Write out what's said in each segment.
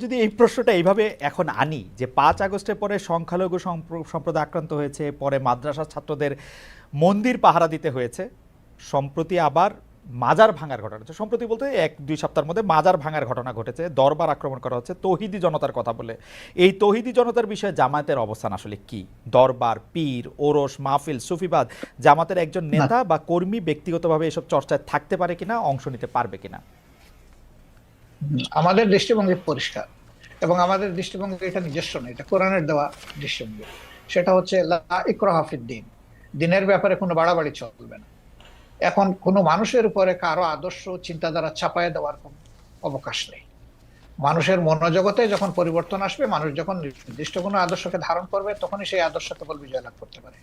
যদি এই প্রশ্নটা এইভাবে এখন আনি যে পাঁচ আগস্টের পরে সংখ্যালঘু সম্প্র- সম্প্রদায় আক্রান্ত হয়েছে পরে মাদ্রাসার ছাত্রদের মন্দির পাহারা দিতে হয়েছে সম্প্রতি আবার মাজার ভাঙার ঘটনা হচ্ছে। সম্প্রতি বলতে এক দুই সপ্তাহের মধ্যে মাজার ভাঙার ঘটনা ঘটেছে দরবার আক্রমণ করা হচ্ছে তৌহিদি জনতার কথা বলে। এই তৌহিদি জনতার বিষয়ে জামায়াতের অবস্থান আসলে কি? দরবার পীর ওরস মাহফিল সুফিবাদ জামাতের একজন নেতা বা কর্মী ব্যক্তিগতভাবে এসব চর্চায় থাকতে পারে কিনা অংশ নিতে পারবে কিনা? আমাদের দৃষ্টিভঙ্গি পরিষ্কার এবং আমাদের দৃষ্টিভঙ্গি এটা নিজস্ব না এটা কোরআনের দেওয়া দৃষ্টিভঙ্গি। সেটা হচ্ছে দিন। দিনের ব্যাপারে কোনো বাড়াবাড়ি চলবে না। এখন কোনো মানুষের উপরে কারও আদর্শ চিন্তাধারা চাপায় দেওয়ার কোনো অবকাশ নেই। মানুষের মনোজগতে যখন পরিবর্তন আসবে, মানুষ যখন নির্দিষ্ট কোনো আদর্শকে ধারণ করবে, তখনই সেই আদর্শ কেবল বিজয় লাভ করতে পারে।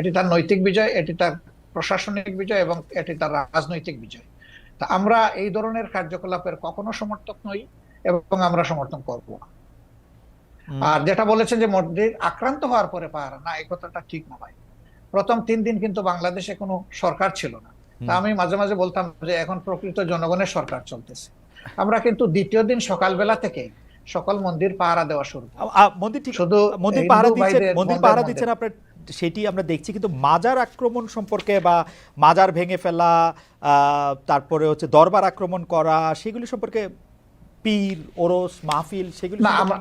এটি তার নৈতিক বিজয়, এটি তার প্রশাসনিক বিজয় এবং এটি তার রাজনৈতিক বিজয়। তা আমরা এই ধরনের কার্যকলাপের কখনো সমর্থক নই এবং আমরা সমর্থন করব না। আর যেটা বলেছেন যে মসজিদ আক্রান্ত হওয়ার পরে পাহারা না এই কথাটা ঠিক না ভাই। প্রথম তিন দিন কিন্তু বাংলাদেশে কোনো সরকার ছিল না। তা আমি মাঝে মাঝে বলতাম যে এখন প্রকৃত জনগণের সরকার চলতেছে। আমরা কিন্তু দ্বিতীয় দিন সকালবেলা থেকে সকল মন্দির পাহারা দেওয়া শুরু মন্দির ঠিক শুধু মন্দির পাহারা দিচ্ছেন মন্দির পাহারা দিচ্ছেন আপনার সেটি আমরা দেখছি কিন্তু মাজার আক্রমণ সম্পর্কে বা মাজার ভেঙে ফেলা তারপরে হচ্ছে দরবার আক্রমণ করা সেগুলি সম্পর্কে পীর ওরস মাহফিল সেগুলি না আমরা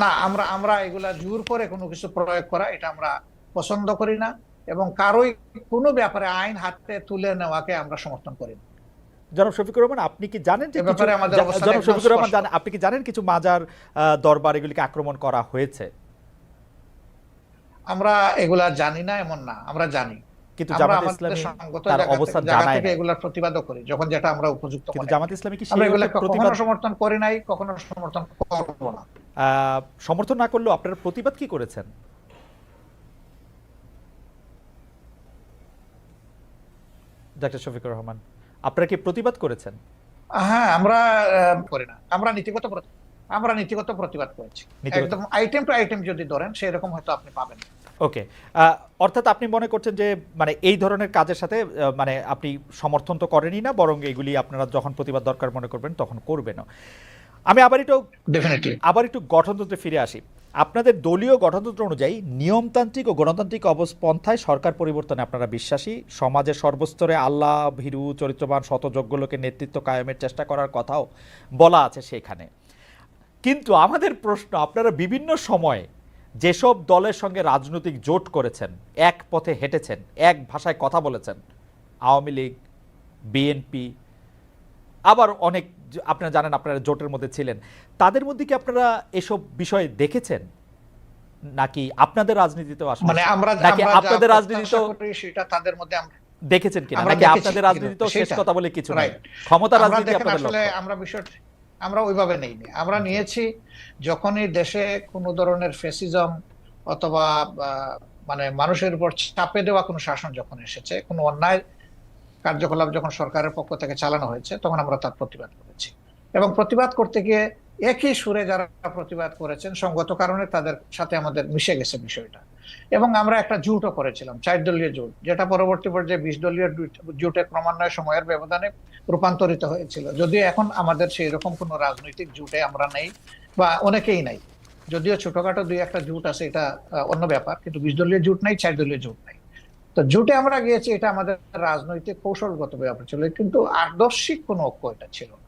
না আমরা আমরা এগুলা জোর করে কোনো কিছু প্রয়োগ করা এটা আমরা পছন্দ করি না এবং কারোই কোনো ব্যাপারে আইন হাতে তুলে নেওয়াকে আমরা সমর্থন করি না। জনাব শফিকুর রহমান আপনি কি জানেন যে জনাব শফিকুর রহমান জানেন আপনি কি জানেন কিছু মাজার আহ, দরবার এগুলিকে আক্রমণ করা হয়েছে? আমরা এগুলা জানি না এমন না আমরা জানি। কিন্তু আমরা জামাত ইসলামী তার অবস্থান জানায় না। এগুলার প্রতিবাদও করি যখন যেটা আমরা উপযুক্ত কিন্তু জামাত ইসলামী কি সেই কখনো প্রতিবাদ সমর্থন করি নাই কখনো সমর্থন করব না। সমর্থন না করলেও আপনারা প্রতিবাদ কি করেছেন? ডাক্তার শফিকুর রহমান আপনারা কি প্রতিবাদ করেছেন? হ্যাঁ আমরা করি না। আমরা নীতিগত আমরা নীতিগত প্রতিবাদ করেছি। নীতিগত- একদম আইটেম টু আইটেম যদি ধরেন সেরকম হয়তো আপনি পাবেন ওকে অর্থাৎ আপনি মনে করছেন যে মানে এই ধরনের কাজের সাথে মানে আপনি সমর্থন তো করেনই না বরং এগুলি আপনারা যখন প্রতিবাদ দরকার মনে করবেন তখন করবেনও। আমি আবার একটু আবার একটু গঠনতন্ত্রে ফিরে আসি। আপনাদের দলীয় গঠনতন্ত্র অনুযায়ী নিয়মতান্ত্রিক ও গণতান্ত্রিক অবস্পন্থায় সরকার পরিবর্তনে আপনারা বিশ্বাসী? সমাজের সর্বস্তরে আল্লাহ ভীরু চরিত্রবান শতযোগ্য লোকের নেতৃত্ব কায়েমের চেষ্টা করার কথাও বলা আছে সেখানে। কিন্তু আমাদের প্রশ্ন আপনারা বিভিন্ন সময়ে যেসব দলের সঙ্গে রাজনৈতিক জোট করেছেন এক পথে হেঁটেছেন এক ভাষায় কথা বলেছেন আওয়ামী লীগ বিএনপি আবার অনেক আপনারা জানেন আপনারা জোটের মধ্যে ছিলেন। তাদের মধ্যে কি আপনারা এসব বিষয় দেখেছেন? নাকি আপনাদের রাজনীতিতেও আসলে মানে আমরা নাকি আপনাদের রাজনীতিতেও সেটা তাদের মধ্যে আমরা দেখেছেন কিনা? নাকি আপনাদের রাজনীতিতেও শেষ কথা বলে কিছু নাই? ক্ষমতা রাজনীতি আপনাদের আসলে আমরা বিষয় আমরা ওইভাবে নেইনি। আমরা নিয়েছি যখনই দেশে কোনো ধরনের ফেসিজম অথবা মানে মানুষের উপর চাপে দেওয়া কোনো শাসন যখন এসেছে কোনো অন্যায় কার্যকলাপ যখন সরকারের পক্ষ থেকে চালানো হয়েছে তখন আমরা তার প্রতিবাদ করেছি। এবং প্রতিবাদ করতে গিয়ে একই সুরে যারা প্রতিবাদ করেছেন সঙ্গত কারণে তাদের সাথে আমাদের মিশে গেছে বিষয়টা। এবং আমরা একটা জোটও করেছিলাম, চার দলীয় জোট, যেটা পরবর্তী পর্যায়ে বিশ দলীয় জোট- ক্রমান্বয়ে সময়ের ব্যবধানে রূপান্তরিত হয়েছিল। যদিও এখন আমাদের সেই রকম কোনো রাজনৈতিক জোটে আমরা নেই বা অনেকেই নাই। যদিও ছোটখাটো দুই একটা জোট আছে, এটা অন্য ব্যাপার, কিন্তু বিশ দলীয় জোট নাই, চার দলীয় জোট নাই। তো জোটে আমরা গিয়েছি, এটা আমাদের রাজনৈতিক কৌশলগত ব্যাপার ছিল, কিন্তু আদর্শিক কোনো ঐক্য এটা ছিল না।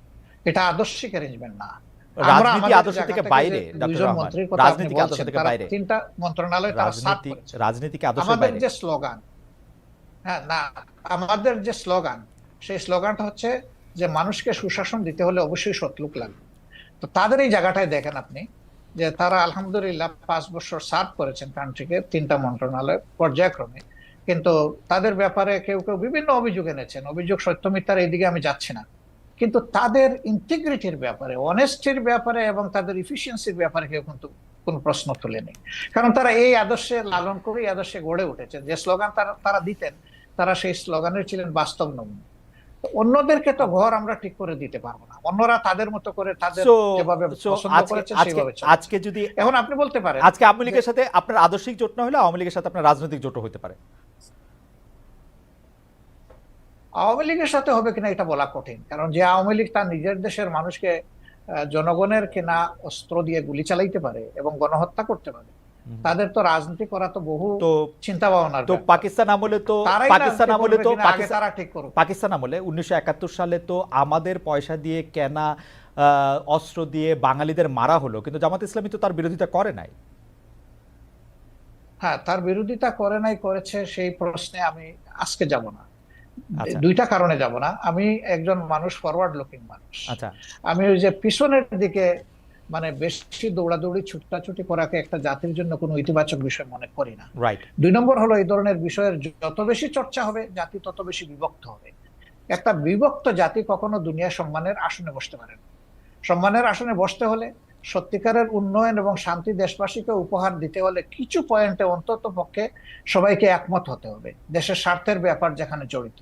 এটা আদর্শিক অ্যারেঞ্জমেন্ট না। রাজনীতি আদর্শ থেকে বাইরে ডক্টর দুইজন রহমান মন্ত্রীর কথা আপনি রাজনীতিক আদর্শ থেকে বাইরে। তিনটা মন্ত্রণালয় তারা সাত রাজনীতি করেছে। আমাদের যে স্লোগান হ্যাঁ না আমাদের যে স্লোগান সেই স্লোগানটা হচ্ছে যে মানুষকে সুশাসন দিতে হলে অবশ্যই সৎলোক লাগবে তো তাদের এই জায়গাটায় দেখেন আপনি যে তারা আলহামদুলিল্লাহ পাঁচ বছর সার্ভ করেছেন কান্ট্রিকে তিনটা মন্ত্রণালয় পর্যায়ক্রমে। কিন্তু তাদের ব্যাপারে কেউ কেউ বিভিন্ন অভিযোগ এনেছেন। অভিযোগ সত্য মিথ্যার এইদিকে আমি যাচ্ছি না। কিন্তু তাদের ইন্টিগ্রিটির ব্যাপারে অনেস্টির ব্যাপারে এবং তাদের ইফিসিয়েন্সির ব্যাপারে কেউ কিন্তু কোনো প্রশ্ন তোলেনি কারণ তারা এই আদর্শে লালন করে এই আদর্শে গড়ে উঠেছে যে স্লোগান তারা তারা দিতেন তারা সেই স্লোগানের ছিলেন বাস্তব নমুনা। অন্যদেরকে তো ঘর আমরা ঠিক করে দিতে পারব না। অন্যরা তাদের মতো করে তাদের যেভাবে পছন্দ আজকে করেছে চলে। আজকে যদি এখন আপনি বলতে পারেন আজকে আওয়ামী লীগের সাথে আপনার আদর্শিক জোট না হলে আওয়ামী লীগের সাথে আপনার রাজনৈতিক জোট হতে পারে। আওয়ামী লীগের সাথে হবে কিনা এটা বলা কঠিন। কারণ যে আওয়ামী লীগ তার নিজের দেশের মানুষকে জনগণের কেনা অস্ত্র দিয়ে গুলি চালাইতে পারে এবং গণহত্যা করতে পারে তাদের তো রাজনীতি করা তো বহু তো চিন্তা ভাবনার তো পাকিস্তান আমলে তো পাকিস্তান আমলে তো পাকিস্তান তারা ঠিক করুক। পাকিস্তান আমলে উনিশশো একাত্তর সালে তো আমাদের পয়সা দিয়ে কেনা আহ, অস্ত্র দিয়ে বাঙালিদের মারা হলো কিন্তু জামাত ইসলামী তো তার বিরোধিতা করে নাই। হ্যাঁ তার বিরোধিতা করে নাই করেছে সেই প্রশ্নে আমি আজকে যাব না। দুইটা কারণে যাব না। আমি একজন মানুষ ফরওয়ার্ড লুকিং মানুষ। আচ্ছা। আমি ওই যে পিছনের দিকে মানে বেশি দৌড়াদৌড়ি ছুটাছুটি করাকে একটা জাতির জন্য কোনো ইতিবাচক বিষয় মনে করি না। রাইট দুই নম্বর হলো এই ধরনের বিষয়ের যত বেশি চর্চা হবে জাতি তত বেশি বিভক্ত হবে। একটা বিভক্ত জাতি কখনো দুনিয়া সম্মানের আসনে বসতে পারে না। সম্মানের আসনে বসতে হলে সত্যিকারের উন্নয়ন এবং শান্তি দেশবাসীকে উপহার দিতে হলে কিছু পয়েন্টে অন্তত পক্ষে সবাইকে একমত হতে হবে দেশের স্বার্থের ব্যাপার যেখানে জড়িত।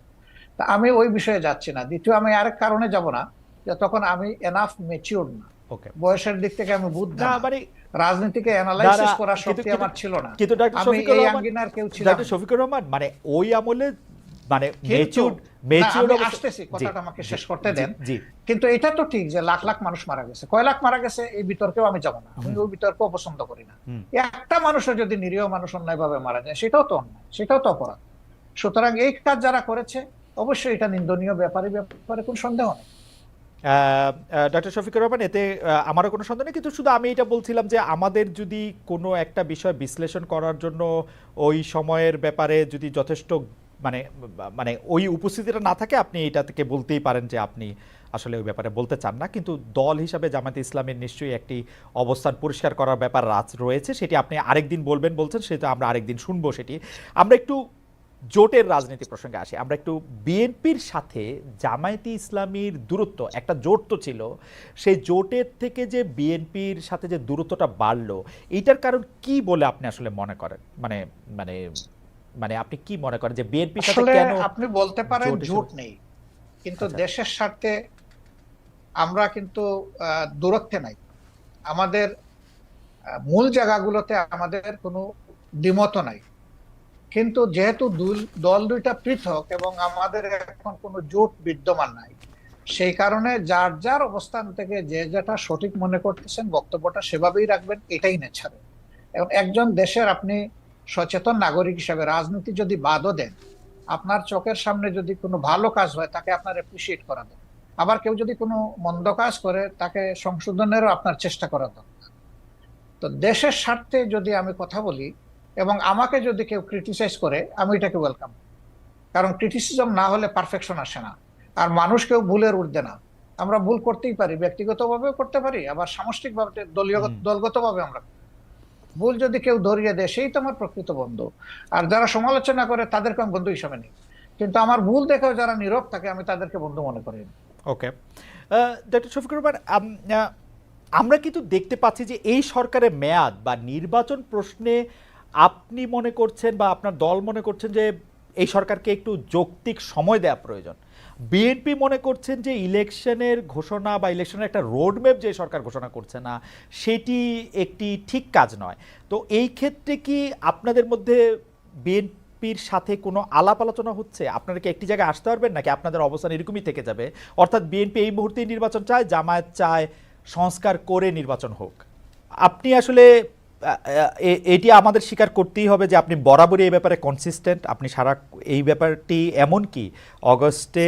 তা আমি ওই বিষয়ে যাচ্ছি না। দ্বিতীয় আমি আরেক কারণে যাব না যে তখন আমি এনাফ মেচিউর না। বয়সের দিক থেকে আমি বুদ্ধ। মানে রাজনীতিকে অ্যানালাইসিস করার শক্তি আমার ছিল না। কিন্তু আমি শফিকুর এই রহমান আঙ্গিনার কেউ ডক্টর শফিকুর রহমান মানে ওই আমলে মানে আসতেছি কথাটা আমাকে শেষ করতে দেন। কিন্তু এটা তো ঠিক যে লাখ লাখ মানুষ মারা গেছে। কয় লাখ মারা গেছে? এই বিতর্কেও আমি যাব না। আমি ওই বিতর্ক পছন্দ করি না। একটা মানুষও যদি নিরীহ মানুষ অন্যায়ভাবে মারা যায় সেটাও তো অন্যায় সেটাও তো অপরাধ। সুতরাং এই কাজ যারা করেছে অবশ্যই এটা নিন্দনীয় ব্যাপারে ব্যাপারে কোন সন্দেহ নেই। ডক্টর শফিকুর রহমান এতে আমারও কোনো সন্দেহ নেই কিন্তু শুধু আমি এটা বলছিলাম যে আমাদের যদি কোনো একটা বিষয় বিশ্লেষণ করার জন্য ওই সময়ের ব্যাপারে যদি যথেষ্ট মানে মানে ওই উপস্থিতিটা না থাকে আপনি এটা থেকে বলতেই পারেন যে আপনি আসলে ওই ব্যাপারে বলতে চান না। কিন্তু দল হিসাবে জামাতে ইসলামের নিশ্চয়ই একটি অবস্থান পরিষ্কার করার ব্যাপার রাজ রয়েছে। সেটি আপনি আরেকদিন বলবেন, বলছেন, সেটা আমরা আরেকদিন শুনব সেটি। আমরা একটু জোটের রাজনীতি প্রসঙ্গে আসি। আমরা একটু বিএনপির সাথে জামায়াতি ইসলামীর দূরত্ব, একটা জোট তো ছিল, সেই জোটের থেকে যে বিএনপির সাথে যে দূরত্বটা বাড়লো এইটার কারণ কি বলে আপনি আসলে মনে করেন? মানে মানে মানে আপনি কি মনে করেন যে বিএনপির সাথে কেন আপনি বলতে পারেন জোট নেই। কিন্তু আচ্ছা। দেশের স্বার্থে আমরা কিন্তু দূরত্বে নাই। আমাদের মূল জায়গাগুলোতে আমাদের কোনো দ্বিমত নাই। কিন্তু যেহেতু দল দুইটা পৃথক এবং আমাদের এখন কোনো জোট বিদ্যমান নাই সেই কারণে যার যার অবস্থান থেকে যে যেটা সঠিক মনে করতেছেন বক্তব্যটা সেভাবেই রাখবেন এটাই নেছাড়ে এবং একজন দেশের আপনি সচেতন নাগরিক হিসাবে রাজনীতি যদি বাদও দেন আপনার চোখের সামনে যদি কোনো ভালো কাজ হয় তাকে আপনার অ্যাপ্রিসিয়েট করা দরকার। আবার কেউ যদি কোনো মন্দ কাজ করে তাকে সংশোধনেরও আপনার চেষ্টা করা দরকার। তো দেশের স্বার্থে যদি আমি কথা বলি এবং আমাকে যদি কেউ ক্রিটিসাইজ করে আমি এটাকে ওয়েলকাম কারণ ক্রিটিসিজম না হলে পারফেকশন আসে না। আর মানুষ কেউ ভুলের উঠবে না। আমরা ভুল করতেই পারি ব্যক্তিগতভাবেও করতে পারি আবার সামষ্টিকভাবে দলীয় দলগতভাবে আমরা করি। ভুল যদি কেউ ধরিয়ে দেয়, সেই তো আমার প্রকৃত বন্ধু। আর যারা সমালোচনা করে, তাদেরকে আমি বন্ধু হিসাবে নিই। কিন্তু আমার ভুল দেখেও যারা নীরব থাকে, আমি তাদেরকে বন্ধু মনে করি ওকে। ডক্টর শফিকুর রহমান আমরা কিন্তু দেখতে পাচ্ছি যে এই সরকারের মেয়াদ বা নির্বাচন প্রশ্নে আপনি মনে করছেন বা আপনার দল মনে করছেন যে এই সরকারকে একটু যৌক্তিক সময় দেওয়া প্রয়োজন। বিএনপি মনে করছেন যে ইলেকশনের ঘোষণা বা ইলেকশনের একটা রোডম্যাপ যে সরকার ঘোষণা করছে না, সেটি একটি ঠিক কাজ নয়। তো এই ক্ষেত্রে কি আপনাদের মধ্যে বিএনপির সাথে কোনো আলাপ আলোচনা হচ্ছে? আপনারা কি একটি জায়গায় আসতে পারবেন নাকি আপনাদের অবস্থান এরকমই থেকে যাবে? অর্থাৎ বিএনপি এই মুহূর্তে নির্বাচন চায়, জামায়াত চায়, সংস্কার করে নির্বাচন হোক। আপনি আসলে এটি আমাদের স্বীকার করতেই হবে যে আপনি বরাবরই এই ব্যাপারে কনসিস্টেন্ট আপনি সারা, এই ব্যাপারটি এমন কি অগস্টে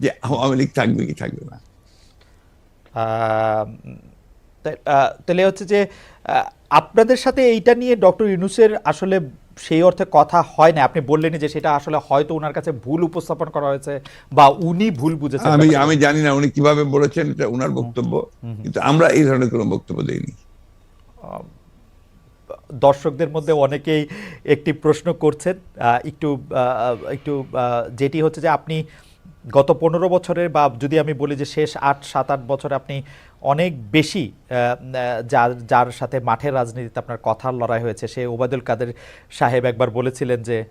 যে আওয়ামী লীগ থাকবে কি থাকবে না তাহলে হচ্ছে যে আপনাদের সাথে এইটা নিয়ে ডক্টর ইউনুসের আসলে সেই অর্থে কথা হয় না। আপনি বললেন যে সেটা আসলে হয়তো ওনার কাছে ভুল উপস্থাপন করা হয়েছে বা উনি ভুল বুঝেছেন। আমি আমি জানি না উনি কীভাবে বলেছেন এটা ওনার বক্তব্য। কিন্তু আমরা এই ধরনের কোনো বক্তব্য দেইনি। দর্শকদের মধ্যে অনেকেই একটি প্রশ্ন করছেন। আহ, একটু একটু যেটি হচ্ছে যে আপনি গত পনেরো বছরের বা যদি আমি বলি যে শেষ আট সাত আট বছরে আপনি অনেক বেশি যার যার সাথে মাঠের রাজনীতিতে আপনার কথার লড়াই হয়েছে সে ওবায়দুল কাদের সাহেব একবার বলেছিলেন যে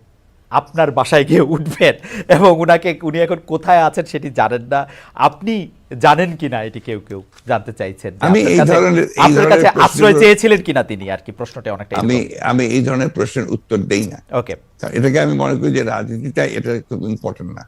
আপনার বাসায় গিয়ে উঠবেন এবং উনাকে উনি এখন কোথায় আছেন সেটি জানেন না। আপনি জানেন কিনা এটি কেউ কেউ জানতে চাইছেন? আমি এই ধরনের- আপনার কাছে আশ্রয় চেয়েছিলেন কিনা তিনি আর কি? প্রশ্নটা অনেকটা আমি আমি এই ধরনের প্রশ্নের উত্তর দেই না। ওকে এটাকে আমি মনে করি যে রাজনীতিটা এটা খুব ইম্পর্টেন্ট না।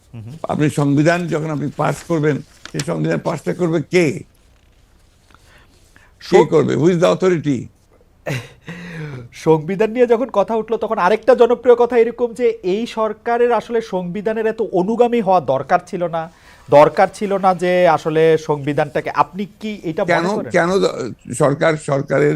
আপনি সংবিধান যখন আপনি পাস করবেন সেই সংবিধান পাসটা করবে কে? কে করবে? হুইজ দ্য অথরিটি সংবিধান নিয়ে যখন কথা উঠল তখন আরেকটা জনপ্রিয় কথা এরকম যে এই সরকারের আসলে সংবিধানের এত অনুগামী হওয়া দরকার ছিল না। দরকার ছিল না যে আসলে সংবিধানটাকে আপনি কি এটা কেন কেন সরকার সরকারের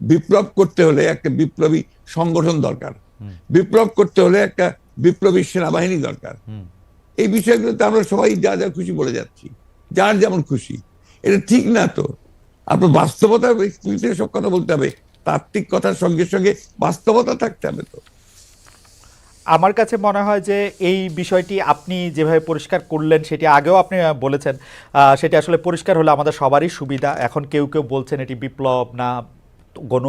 বিপ্লব করতে হলে একটা বিপ্লবী সংগঠন দরকার। বিপ্লব করতে হলে একটা বিপ্লবী সেনাবাহিনী দরকার। এই বিষয়গুলোতে আমরা সবাই যা যা খুশি বলে যাচ্ছি। যার যেমন খুশি। এটা ঠিক না তো। আপনার বাস্তবতা সব কথা বলতে হবে। তাত্ত্বিক কথার সঙ্গে সঙ্গে বাস্তবতা থাকতে হবে তো। আমার কাছে মনে হয় যে এই বিষয়টি আপনি যেভাবে পরিষ্কার করলেন সেটি আগেও আপনি বলেছেন। সেটি আসলে পরিষ্কার হলে আমাদের সবারই সুবিধা। এখন কেউ কেউ বলছেন এটি বিপ্লব না। গণ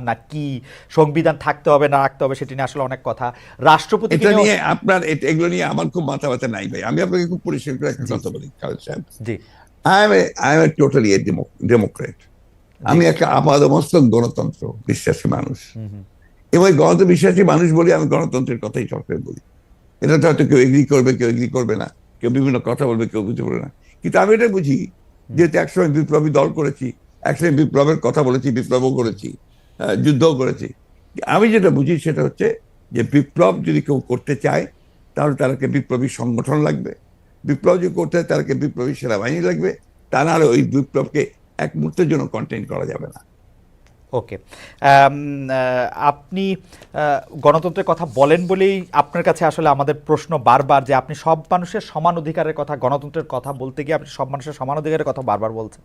না কি সংবিধান থাকতে হবে না রাখতে হবে সেটি নিয়ে আসলে অনেক কথা। রাষ্ট্রপতি এটা নিয়ে আপনার এগুলো নিয়ে আমার খুব মাথা ব্যথা নাই ভাই। আমি আপনাকে খুব পরিষ্কার করে একটা কথা বলি জি। I am I am totally a democrat আমি একটা আপাদমস্তক গণতন্ত্র বিশ্বাসী মানুষ। এবং গণতন্ত্র বিশ্বাসী মানুষ বলি আমি গণতন্ত্রের কথাই সরকার বলি। এটা তো হয়তো কেউ এগ্রি করবে কেউ এগ্রি করবে না। কেউ বিভিন্ন কথা বলবে কেউ বুঝতে পারবে না। কিন্তু আমি এটা বুঝি যেহেতু একসময় বিপ্লবী দল করেছি একসময় বিপ্লবের কথা বলেছি, বিপ্লবও করেছি যুদ্ধও করেছি। আমি যেটা বুঝি সেটা হচ্ছে যে বিপ্লব যদি কেউ করতে চায়, তাহলে তাদেরকে বিপ্লবী সংগঠন লাগবে। বিপ্লব যদি করতে হয় তাদেরকে বিপ্লবী সেনাবাহিনী লাগবে। তা নাহলে ওই বিপ্লবকে এক মুহূর্তের জন্য কন্টেন্ট করা যাবে না। ওকে। আপনি গণতন্ত্রের কথা বলেন বলেই আপনার কাছে আসলে আমাদের প্রশ্ন বারবার যে আপনি সব মানুষের সমান অধিকারের কথা, গণতন্ত্রের কথা বলতে গিয়ে আপনি সব মানুষের সমান অধিকারের কথা বারবার বলছেন।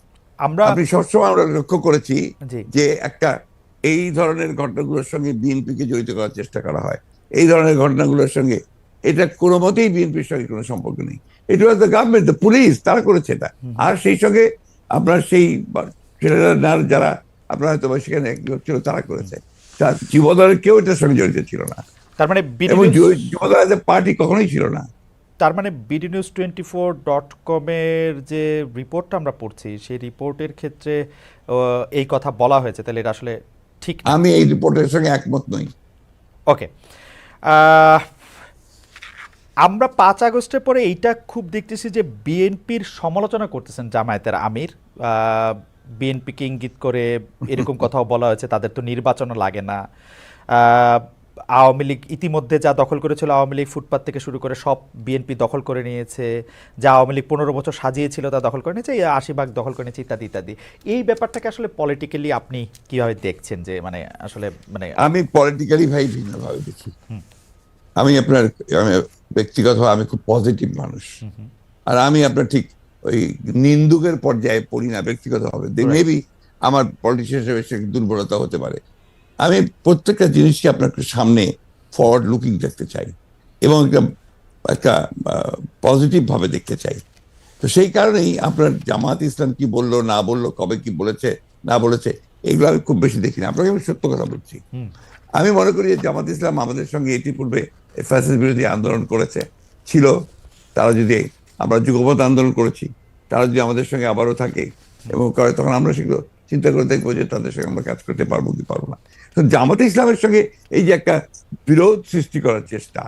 আমরা আপনি সবসময় আমরা লক্ষ্য করেছি যে একটা এই ধরনের ঘটনাগুলোর সঙ্গে বিএনপিকে জড়িত করার চেষ্টা করা হয়। এই ধরনের ঘটনাগুলোর সঙ্গে এটা কোনো মতেই বিএনপির সঙ্গে কোনো সম্পর্ক নেই। এটা was the government the police তারা করেছে এটা। আর সেই সঙ্গে আপনার সেই ছেলেরা যারা আপনার হয়তো বা সেখানে ছিল তারা করেছে। তা যুবদলের কেউ এটার সঙ্গে জড়িত ছিল না। তার মানে এবং নিউজ- পার্টি কখনোই ছিল না। তার মানে BD news twenty four dot কমের যে রিপোর্টটা আমরা পড়ছি সেই রিপোর্টের ক্ষেত্রে এই কথা বলা হয়েছে। তাহলে এটা আসলে ঠিক আমি এই রিপোর্টের সঙ্গে একমত নই। ওকে আমরা পাঁচ আগস্টের পরে এইটা খুব দেখতেছি যে বিএনপির সমালোচনা করতেছেন জামায়াতের আমির। বিএনপিকে ইঙ্গিত করে এরকম কথাও বলা হয়েছে তাদের তো নির্বাচনও লাগে না। আওয়ামী লীগ ইতিমধ্যে যা দখল করেছিল আওয়ামী লীগ ফুটপাত থেকে শুরু করে সব বিএনপি দখল করে নিয়েছে যা আওয়ামী লীগ পনেরো বছর সাজিয়েছিল তা দখল করে নিয়েছে আশি ভাগ দখল করে নিয়েছে ইত্যাদি ইত্যাদি। এই ব্যাপারটাকে আসলে পলিটিক্যালি আপনি কীভাবে দেখছেন যে মানে আসলে মানে আমি পলিটিক্যালি ভাই ভিন্নভাবে দেখি। আমি আপনার ব্যক্তিগতভাবে আমি খুব পজিটিভ মানুষ। আর আমি আপনার ঠিক ওই নিন্দুকের পর্যায়ে পড়ি না ব্যক্তিগতভাবে. মেবি আমার পলিটিশিয়ান হিসেবে সে দুর্বলতা হতে পারে। আমি প্রত্যেকটা জিনিসকে আপনার সামনে ফরওয়ার্ড লুকিং দেখতে চাই এবং একটা একটা পজিটিভ ভাবে দেখতে চাই। তো সেই কারণেই আপনার জামাত ইসলাম কি বলল না বলল কবে কি বলেছে না বলেছে এগুলো আমি খুব বেশি দেখি না। আপনাকে আমি সত্য কথা বলছি। আমি মনে করি যে জামাত ইসলাম আমাদের সঙ্গে ইতিপূর্বে ফ্যাসিস বিরোধী আন্দোলন করেছে ছিল। তারা যদি আমরা যুগপথ আন্দোলন করেছি তারা যদি আমাদের সঙ্গে আবারও থাকে এবং করে তখন আমরা সেগুলো চিন্তা করে দেখব যে তাদের সঙ্গে আমরা কাজ করতে পারব কি পারব না। তো জামাত ইসলামের সঙ্গে এই যে একটা বিরোধ সৃষ্টি করার চেষ্টা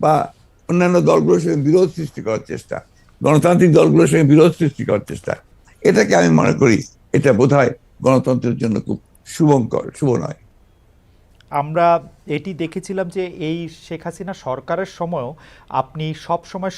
বা অন্যান্য দলগুলোর সঙ্গে বিরোধ সৃষ্টি করার চেষ্টা, গণতান্ত্রিক দলগুলোর সঙ্গে বিরোধ সৃষ্টি করার চেষ্টা, এটাকে আমি মনে করি এটা বোধহয় গণতন্ত্রের জন্য খুব শুভঙ্কর, শুভ নয়। আমরা এটি দেখেছিলাম যে এই শেখ হাসিনা সরকারের সময়ও আপনি সব সময়